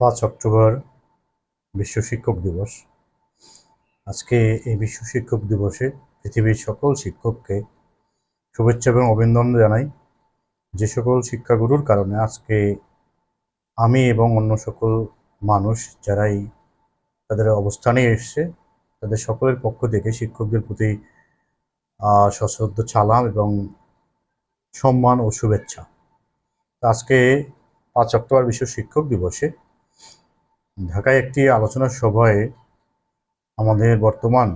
পাঁচ অক্টোবর বিশ্ব শিক্ষক দিবস। আজকে এই বিশ্ব শিক্ষক দিবসে পৃথিবীর সকল শিক্ষককে শুভেচ্ছা এবং অভিনন্দন জানাই। যে সকল শিক্ষাগুরুর কারণে আজকে আমি এবং অন্য সকল মানুষ যারাই তাদের অবস্থানে এসছে, তাদের সকলের পক্ষ থেকে শিক্ষকদের প্রতি সশ্রদ্ধ ছালাম এবং সম্মান ও শুভেচ্ছা। আজকে পাঁচ অক্টোবর বিশ্ব শিক্ষক দিবসে ঢাকায় একটি আলোচনা সভায় আমাদের বর্তমান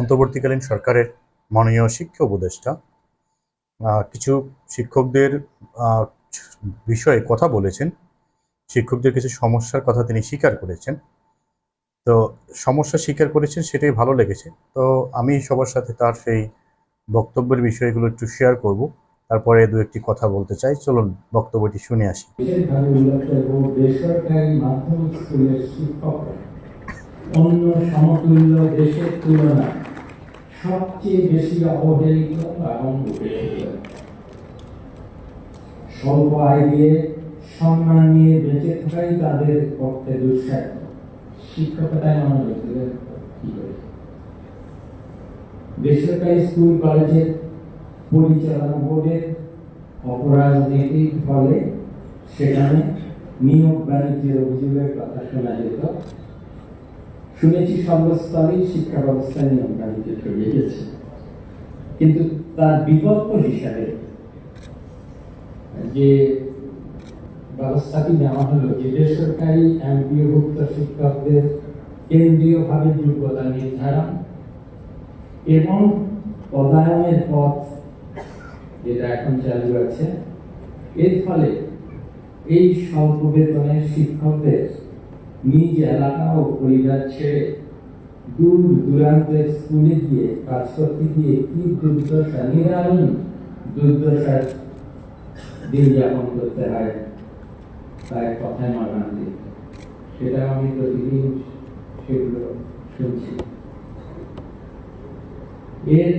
অন্তর্বর্তীকালীন সরকারের মাননীয় শিক্ষা উপদেষ্টা কিছু শিক্ষকদের বিষয়ে কথা বলেছেন। শিক্ষকদের কিছু সমস্যার কথা তিনি স্বীকার করেছেন। তো সমস্যা স্বীকার করেছেন সেটাই ভালো লেগেছে। তো আমি সবার সাথে তার সেই বক্তব্যের বিষয়গুলো একটু শেয়ার করব। তারপরে দু একটি কথা বলতে চাই চলুন বক্তব্যটি শুনে আসি অন্য সমতুল্য দেশের তুলনায় সবচেয়ে বেশি অবহেলিত এবং স্বল্প আয় দিয়ে সম্মান নিয়ে বেঁচে থাকাই তাদের পক্ষে দুঃসাধ্য শিক্ষকতায় বেসরকারি স্কুল কলেজের পরিচালনা বোর্ডের অপরাজনীতির ফলে সেখানে নিয়োগ বাণিজ্যের অভিযোগের কথা শোনা যেত। শুনেছি সর্বস্তরেই শিক্ষা ব্যবস্থায় নিয়োগ বাণিজ্য ছড়িয়ে গেছে। কিন্তু তার বিকল্প হিসাবে যে ব্যবস্থাটি নেওয়া হলো যে বেসরকারি এমপিওভুক্ত শিক্ষকদের কেন্দ্রীয়ভাবে যোগ্যতা নির্ধারণ এবং পদায়নের পথ যেটা এখন চালু আছে। এর ফলে এই স্বল্প বেতনের শিক্ষকদের নিজ এলাকা ও পরিবার ছেড়ে দূর দূরান্তের স্কুলে গিয়ে কাজ করতে গিয়ে কি দুর্দশা নিরারণ দুর্দশার দিন যাপন করতে হয় তার কথায় মানান্তি সেটা আমি প্রতিদিন সেগুলো শুনছি। এর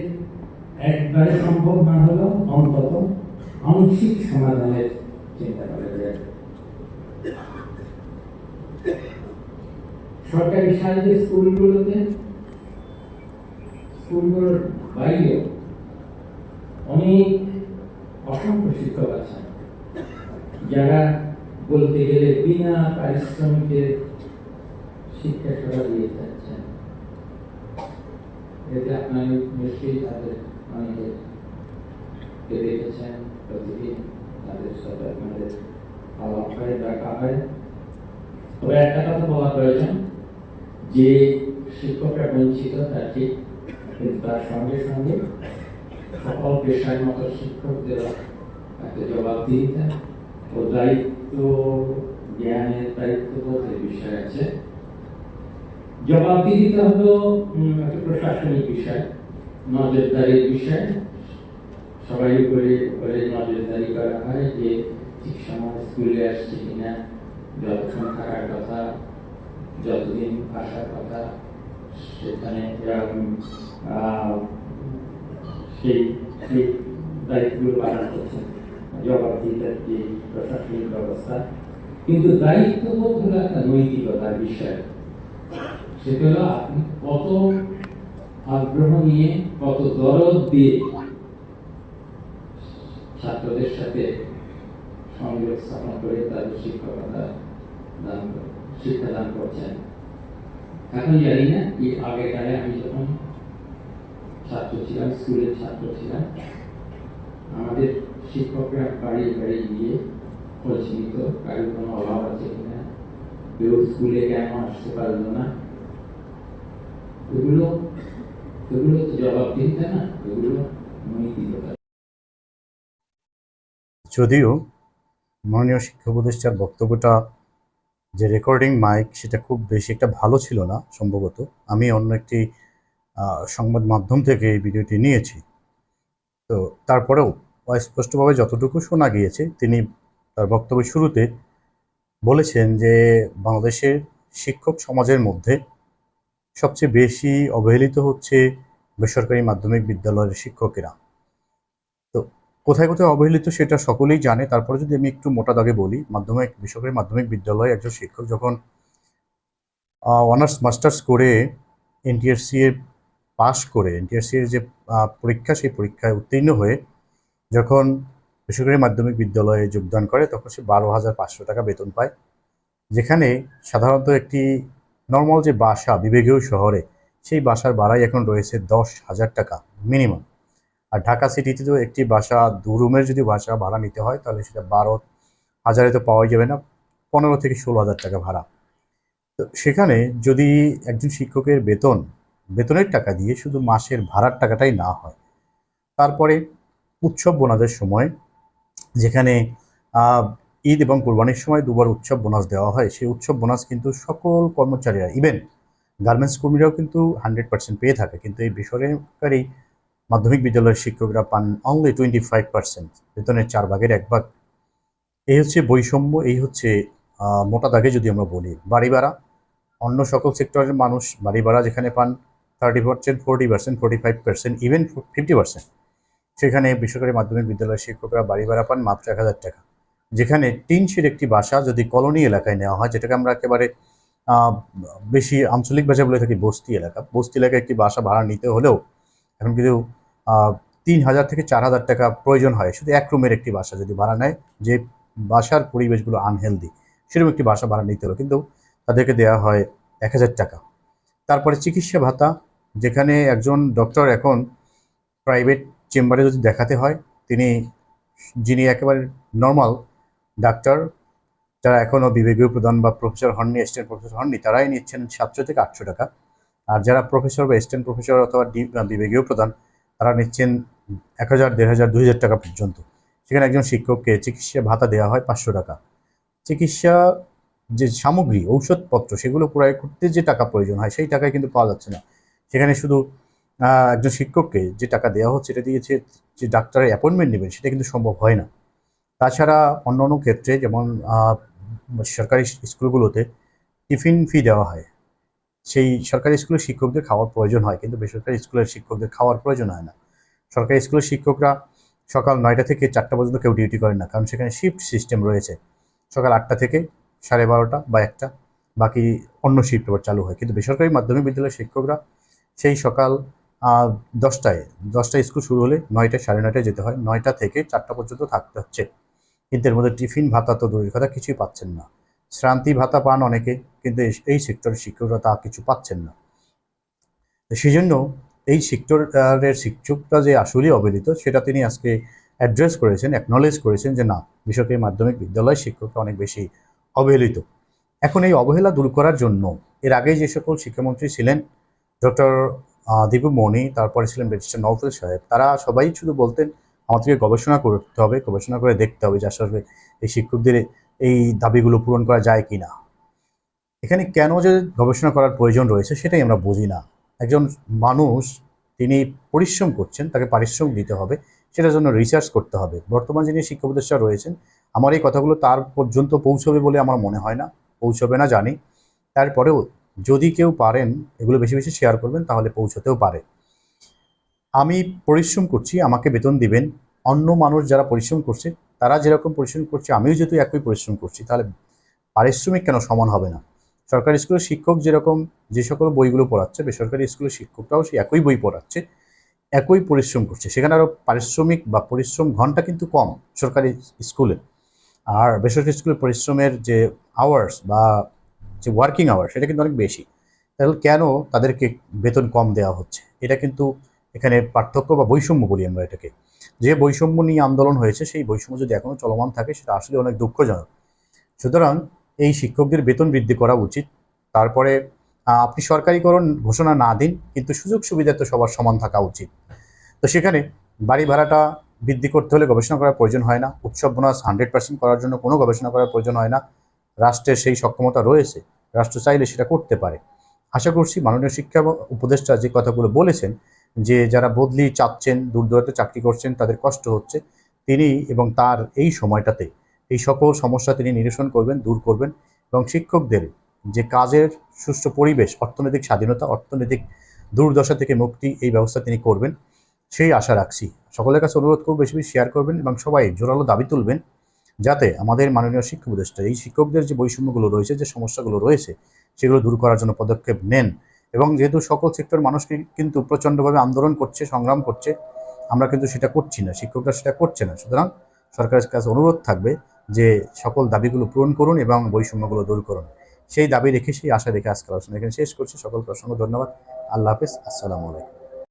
একবারে সম্ভব না হলেও অন্তত আংশিক সমাধানের চিন্তা করা যায়। সরকারি সাহায্যের স্কুলগুলোতে, স্কুলগুলোর বাইরেও অনেক অসংখ্য শিক্ষক আছেন যারা বলতে গেলে বিনা পারিশ্রমিকের শিক্ষা সেবা দিয়ে যাচ্ছেন। এতে আপনার নিশ্চয়ই তাদের অনেকে কে দেখেছেন প্রতিদিন তাদের সাথে আপনাদের আলাপ হয়, দেখা হয়। তবে একটা কথা বলা প্রয়োজন, যে শিক্ষকরা বঞ্চিত তা ঠিক তার সঙ্গে সঙ্গে সকল পেশার মতো শিক্ষকদের একটা জবাবদিহিতা ও দায়িত্ব, জ্ঞানের দায়িত্ববোধের বিষয় আছে। জবাবদিহিতা হলো একটা প্রশাসনিক বিষয়। নজরদারির বিষয়, সবাই উপরে উপরে নজরদারি করা হয় যে ঠিক সময় স্কুলে আসছে কিনা, যতক্ষণ থাকার কথা, যতদিন আসার কথা, সেখানে এরকম সেই সেই দায়িত্বগুলো পালন করছে। জবাবদিহিতার যে প্রশাসনিক ব্যবস্থা। কিন্তু দায়িত্ববোধ হলো একটা নৈতিকতার বিষয়। সেটা হলো আপনি কত আগ্রহ নিয়ে কত দরদ দিয়ে ছাত্রদের সাথে সংযোগ স্থাপন করে তাদের শিক্ষকতা দান করে- শিক্ষাদান করছেন। এখন জানি না কি আগেকারে আমি যখন ছাত্র ছিলাম, স্কুলের ছাত্র ছিলাম, আমাদের শিক্ষকরা বাড়ি বাড়ি গিয়ে খোঁজ নিত কারোর কোনো অভাব আছে কিনা, কেউ স্কুলে কেন আসতে পারল না, এগুলো তো না? এগুলো যদিও মাননীয় শিক্ষা উপদেষ্টার বক্তব্যটা, যে রেকর্ডিং মাইক সেটা খুব বেশি একটা ভালো ছিল না, সম্ভবত। আমি অন্য একটি সংবাদ মাধ্যম থেকে এই ভিডিওটি নিয়েছি। তো তারপরেও স্পষ্টভাবে যতটুকু শোনা গিয়েছে, তিনি তার বক্তব্যের শুরুতে বলেছেন যে বাংলাদেশের শিক্ষক সমাজের মধ্যে সবচেয়ে বেশি অবহেলিত হচ্ছে বেসরকারি মাধ্যমিক বিদ্যালয়ের শিক্ষকেরা। তো কোথায় কোথায় অবহেলিত সেটা সকলেই জানে। তারপরে যদি আমি একটু মোটা দাগে বলি, মাধ্যমিক, বেসরকারি মাধ্যমিক বিদ্যালয়ে একজন শিক্ষক যখন অনার্স মাস্টার্স করে এনটিআরসি এর পাশ করে এনটিআরসি এর যে পরীক্ষা, সেই পরীক্ষায় উত্তীর্ণ হয়ে যখন বেসরকারি মাধ্যমিক বিদ্যালয়ে যোগদান করে, তখন সে বারো হাজার পাঁচশো টাকা বেতন পায়। যেখানে সাধারণত একটি নর্মাল যে বাসা বিবেকীয় শহরে, সেই বাসার ভাড়াই এখন রয়েছে দশ হাজার টাকা মিনিমাম আর ঢাকা সিটিতে তো একটি বাসা, দু রুমের যদি বাসা ভাড়া নিতে হয়, তাহলে সেটা বারো হাজারে তো পাওয়াই যাবে না, পনেরো থেকে ষোলো হাজার টাকা ভাড়া। তো সেখানে যদি একজন শিক্ষকের বেতন, বেতনের টাকা দিয়ে শুধু মাসের ভাড়ার টাকাটাই না হয়, তারপরে উৎসব বোনাসের সময়, যেখানে ঈদ এবং কোরবানির সময় দুবার উৎসব বোনাস দেওয়া হয়। সেই উৎসব বোনাস কিন্তু সকল কর্মচারীরা, ইভেন গার্মেন্টস কর্মীরাও কিন্তু হান্ড্রেড পার্সেন্ট পেয়ে থাকে। কিন্তু এই বেসরকারি মাধ্যমিক বিদ্যালয়ের শিক্ষকরা পান অনলি টোয়েন্টি ফাইভ পার্সেন্ট বেতনের চার ভাগের এক ভাগ। এই হচ্ছে বৈষম্য, এই হচ্ছে মোটা দাগে যদি আমরা বলি। বাড়ি ভাড়া অন্য সকল সেক্টরের মানুষ বাড়ি ভাড়া যেখানে পান thirty percent forty percent forty five percent even fifty percent সেখানে বেসরকারি মাধ্যমিক বিদ্যালয়ের শিক্ষকরা বাড়ি ভাড়া পান মাত্র এক হাজার টাকা। যেখানে টিনশির একটি বাসা যদি কলোনি এলাকায় নেওয়া হয়, যেটাকে আমরা একেবারে বেশি আঞ্চলিক ভাষা বলে থাকি বস্তি এলাকা। বস্তি এলাকায় একটি বাসা ভাড়া নিতে হলেও এখন কিন্তু তিন হাজার থেকে চার হাজার টাকা প্রয়োজন হয়। শুধু এক রুমের একটি বাসা যদি ভাড়া নেয়, যে বাসার পরিবেশগুলো আনহেলদি সেরকম একটি বাসা ভাড়া নিতে হলো। কিন্তু তাদেরকে দেওয়া হয় এক হাজার টাকা। তারপরে চিকিৎসা ভাতা, যেখানে একজন ডক্টর এখন প্রাইভেট চেম্বারে যদি দেখাতে হয়, তিনি, যিনি একেবারে নর্মাল ডাক্তার, যারা এখনও বিভাগীয় প্রধান বা প্রফেসর হননি অ্যাসিস্ট্যান্ট প্রফেসর হননি, তারাই নিচ্ছেন সাতশো থেকে আটশো টাকা। আর যারা প্রফেসর বা অ্যাসিস্ট্যান্ট প্রফেসর অথবা বিভাগীয় প্রধান, তারা নিচ্ছেন এক হাজার, দেড় হাজার, দুই হাজার টাকা পর্যন্ত। সেখানে একজন শিক্ষককে চিকিৎসা ভাতা দেওয়া হয় পাঁচশো টাকা। চিকিৎসা যে সামগ্রী, ঔষধপত্র, সেগুলো ক্রয় করতে যে টাকা প্রয়োজন হয়, সেই টাকায় কিন্তু পাওয়া যাচ্ছে না। সেখানে শুধু একজন শিক্ষককে যে টাকা দেওয়া হচ্ছে এটা দিয়েছে যে ডাক্তারের অ্যাপয়েন্টমেন্ট নেবেন, সেটা কিন্তু সম্ভব হয় না। তাছাড়া অন্য অন্য ক্ষেত্রে যেমন সরকারি স্কুলগুলোতে টিফিন ফি দেওয়া হয়। সেই সরকারি স্কুলের শিক্ষকদের খাওয়ার প্রয়োজন হয়, কিন্তু বেসরকারি স্কুলের শিক্ষকদের খাওয়ার প্রয়োজন হয় না। সরকারি স্কুলের শিক্ষকরা সকাল নয়টা থেকে চারটা পর্যন্ত কেউ ডিউটি করেন না, কারণ সেখানে শিফট সিস্টেম রয়েছে। সকাল আটটা থেকে সাড়ে বারোটা বা একটা, বাকি অন্য শিফট আবার চালু হয়। কিন্তু বেসরকারি মাধ্যমিক বিদ্যালয়ের শিক্ষকরা সেই সকাল দশটায় দশটায় স্কুল শুরু হলে নয়টায়, সাড়ে নয়টায় যেতে হয়। নয়টা থেকে চারটা পর্যন্ত থাকতে হচ্ছে। কিন্তু এর মধ্যে টিফিন ভাতা তো দূরের কথা, কিছুই পাচ্ছেন না। শ্রান্তি ভাতা পান অনেকে, কিন্তু এই- সেক্টরের শিক্ষকরা তা কিছু পাচ্ছেন না। সেই জন্য এই সেক্টরের শিক্ষকরা যে আসলেই অবহেলিত, সেটা তিনি আজকে অ্যাড্রেস করেছেন অ্যাকনলেজ করেছেন যে না, বেসরকারি মাধ্যমিক বিদ্যালয় শিক্ষকরা অনেক বেশি অবহেলিত। এখন এই অবহেলা দূর করার জন্য এর আগে যে সকল শিক্ষামন্ত্রী ছিলেন, ডক্টর দীপু মণি তারপরে ছিলেন ব্যারিস্টার নওফেল সাহেব, তারা সবাই শুধু বলতেন আমাদেরকে গবেষণা করতে হবে, গবেষণা করে দেখতে হবে যে আসলে এই শিক্ষকদের এই দাবিগুলো পূরণ করা যায় কি না এখানে কেন যে গবেষণা করার প্রয়োজন রয়েছে সেটাই আমরা বুঝি না। একজন মানুষ তিনি পরিশ্রম করছেন, তাকে পারিশ্রমিক দিতে হবে, সেটার জন্য রিসার্চ করতে হবে। বর্তমান যিনি শিক্ষা উপদেষ্টা রয়েছেন, আমার এই কথাগুলো তার পর্যন্ত পৌঁছবে বলে আমার মনে হয় না, পৌঁছবে না জানি। তারপরেও যদি কেউ পারেন, এগুলো বেশি বেশি শেয়ার করবেন, তাহলে পৌঁছতেও পারে। আমি পরিশ্রম করছি, আমাকে বেতন দিবেন। অন্য মানুষ যারা পরিশ্রম করছে, তারা যেরকম পরিশ্রম করছে, আমিও যেহেতু একই পরিশ্রম করছি, তাহলে পারিশ্রমিক কেন সমান হবে না? সরকারি স্কুলের শিক্ষক যেরকম যে সকল বইগুলো পড়াচ্ছে, বেসরকারি স্কুলের শিক্ষকরাও সে একই বই পড়াচ্ছে, একই পরিশ্রম করছে। সেখানে আরও পারিশ্রমিক বা পরিশ্রম ঘণ্টা কিন্তু কম সরকারি স্কুলে। আর বেসরকারি স্কুলের পরিশ্রমের যে আওয়ার্স বা যে ওয়ার্কিং আওয়ার সেটা কিন্তু অনেক বেশি। তাহলে কেন তাদেরকে বেতন কম দেওয়া হচ্ছে? এটা কিন্তু এখানে পার্থক্য বা বৈষম্য বলি আমরা এটাকে। যে বৈষম্য নিয়ে আন্দোলন হয়েছে, সেই বৈষম্য যদি এখনও চলমান থাকে, সেটা আসলে অনেক দুঃখজনক। সুতরাং এই শিক্ষকদের বেতন বৃদ্ধি করা উচিত। তারপরে আপনি সরকারিকরণ ঘোষণা না দিন, কিন্তু সুযোগ সুবিধা তো সবার সমান থাকা উচিত। তো সেখানে বাড়ি ভাড়াটা বৃদ্ধি করতে হলে গবেষণা করার প্রয়োজন হয় না। উৎসব বোনাস হান্ড্রেড পার্সেন্ট করার জন্য কোনো গবেষণা করার প্রয়োজন হয় না। রাষ্ট্রের সেই সক্ষমতা রয়েছে, রাষ্ট্র চাইলে সেটা করতে পারে। আশা করছি মাননীয় শিক্ষা উপদেষ্টা যে কথাগুলো বলেছেন যে যারা বদলি চাচ্ছেন দূর দূরান্তে চাকরি করছেন, তাদের কষ্ট হচ্ছে। তিনি এবং তার এই সময়টাতে এই সকল সমস্যা তিনি নিরসন করবেন, দূর করবেন এবং শিক্ষকদের যে কাজের সুষ্ঠু পরিবেশ, অর্থনৈতিক স্বাধীনতা, অর্থনৈতিক দুর্দশা থেকে মুক্তি এই ব্যবস্থা তিনি করবেন, সেই আশা রাখছি। সকলের কাছে অনুরোধ করব, বেশি বেশি শেয়ার করবেন এবং সবাই জোরালো দাবি তুলবেন যাতে আমাদের মাননীয় শিক্ষা উপদেষ্টা, এই শিক্ষকদের যে বৈষম্যগুলো রয়েছে, যে সমস্যাগুলো রয়েছে, সেগুলো দূর করার জন্য পদক্ষেপ নেন। এবং যেহেতু সকল সেক্টর মানুষকে কিন্তু প্রচণ্ডভাবে আন্দোলন করছে, সংগ্রাম করছে, আমরা কিন্তু সেটা করছি না, শিক্ষকরা সেটা করছে না। সুতরাং সরকারের কাছে অনুরোধ থাকবে যে সকল দাবিগুলো পূরণ করুন এবং বৈষম্যগুলো দূর করুন। সেই দাবি রেখে, সেই আশা রেখে আজকে আলোচনা এখানে শেষ করছি। সকলকে অসংখ্য ধন্যবাদ। আল্লাহ হাফিজ। আসসালামু আলাইকুম।